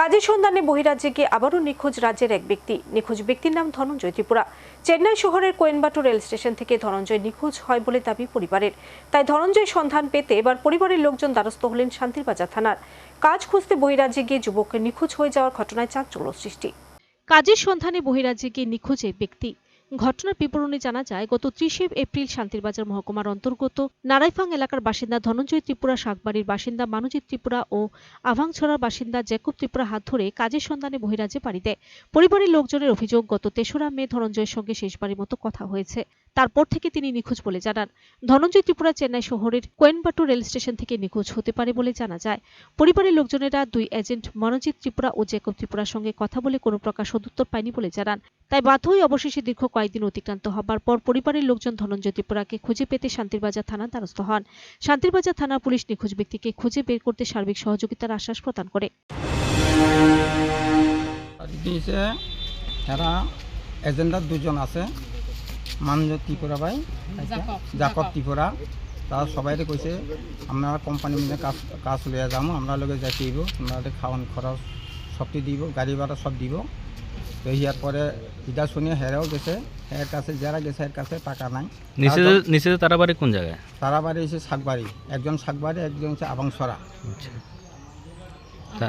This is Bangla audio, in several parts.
কাজের সন্ধানে বহিরাজ্যে গিয়ে আবারও নিখোঁজ রাজ্যের এক ব্যক্তি। নিখোঁজ ব্যক্তির নাম ধনঞ্জয় ত্রিপুরা। চেন্নাই শহরের কোয়েনবাটু রেল স্টেশন থেকে ধনঞ্জয় নিখোঁজ হয় বলে দাবি পরিবারের। তাই ধনঞ্জয় সন্ধান পেতে এবার পরিবারের লোকজন দ্বারস্থ হলেন শান্তিরবাজার থানার। কাজ খুঁজতে বহিরাজ্যে গিয়ে যুবকের নিখোঁজ হয়ে যাওয়ার ঘটনায় চাঞ্চল্য সৃষ্টি। কাজের সন্ধানে বহিরাজ্যে গিয়ে নিখোঁজ এই ব্যক্তি। ঘটনার বিবরণে জানা যায়, গত ত্রিশে এপ্রিল শান্তিরবাজার মহকুমার অন্তর্গত নারাইফাং এলাকার বাসিন্দা ধনঞ্জয় ত্রিপুরা, শাকবাড়ির বাসিন্দা মানুজিৎ ত্রিপুরা ও আভাংছড়ার বাসিন্দা জ্যাকুব ত্রিপুরা হাত ধরে কাজের সন্ধানে বহিরাজ্যে পাড়ি দেয়। পরিবারের লোকজনের অভিযোগ, গত তেসরা মে ধনঞ্জয়ের সঙ্গে শেষবারের মতো কথা হয়েছে। তারপর থেকে তিনি নিখোঁজ বলে জানান। ধনঞ্জয় ত্রিপুরা চেন্নাই শহরের কোয়েনবাটু রেল স্টেশন থেকে নিখোঁজ হতে পারে বলে জানা যায়। পরিবারের লোকজনেরা দুই এজেন্ট মনোজিৎ ত্রিপুরা ও জ্যাকব ত্রিপুরার সঙ্গে কথা বলে কোনো প্রকার সদুত্তর পায়নি বলে জানান। তাই বাধ্য হয়ে অবশেষে দীর্ঘ কয়েকদিন অতিক্রান্ত হবার পর পরিবারের লোকজন ধনঞ্জয় ত্রিপুরাকে খুঁজে পেতে শান্তিরবাজার থানার দ্বারস্থ হন। শান্তিরবাজার থানার পুলিশ নিখোঁজ ব্যক্তিকে খুঁজে বের করতে সার্বিক সহযোগিতার আশ্বাস প্রদান করে। এজেন্ডার দুজন আছে মানজ ত্রিপুরা ভাই জাকব। ত্রিপুরা। তারা সবাই কইছে আমরা কোম্পানি মিলে কাজ কাজ লইয়া যাম আমরা লগে যাই দিব আমরা খাওয়ান খরচ সবটি দিব গাড়ি ভাড়া সব দিব। তো ইয়ার পরে ইটা শুনে হেরাও গেছে এর কাছে যারা গেছে এর কাছে টাকা নাই। নিচে তারা- নিচে তারা বাড়ি কোন জায়গায়? তারা বাড়ি এসে শাকবাড়ি একজন শাকবাড়ি একজন হচ্ছে আবাংসরা। আচ্ছা।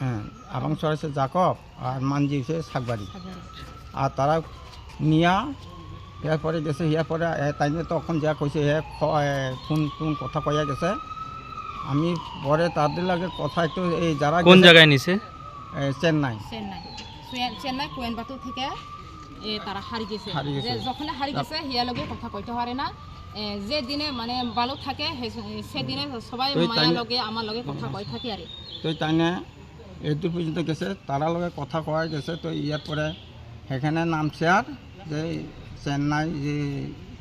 হ্যাঁ আবাংসরা হচ্ছে জাকব আর মানজি হচ্ছে শাকবাড়ি আর তারা নিয়া ইয়ার পরে গেছে ইয়ার পরে তাই তখন যা কইছে হে ফোন ফোন কথা কইয়া গেছে। আমি পরে তাদের লাগে কথা একটু এই যারা কোন জায়গায় নিছে? চেন্নাই। চেন্নাই। চেন্নাই কোয়েম্বাটুর থেকে তারা হারি গেছে। যখন হারি গেছে হিয়া লগে কথা কইতে পারে না। যে দিনে মানে ভালো থাকে সেদিনে সবাই মায়া লগে আমার লগে কথা কই থাকে আর তো তাই নিয়ে এইদূর পর্যন্ত গেছে তারা লগে কথা কয়া গেছে তো ইয়ার পরে সেখানে নামছে আর যে চেন্নাই যে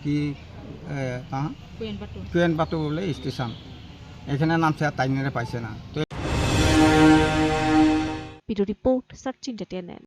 কি এ, তাহা? কোয়েম্বাটুর ট্রেন বাটু বলে স্টেশন এখানে নামছে আর তাই নিয়ে পাইছে না। তো ব্যুরো রিপোর্ট সার্চ ইন্টারটেনমেন্ট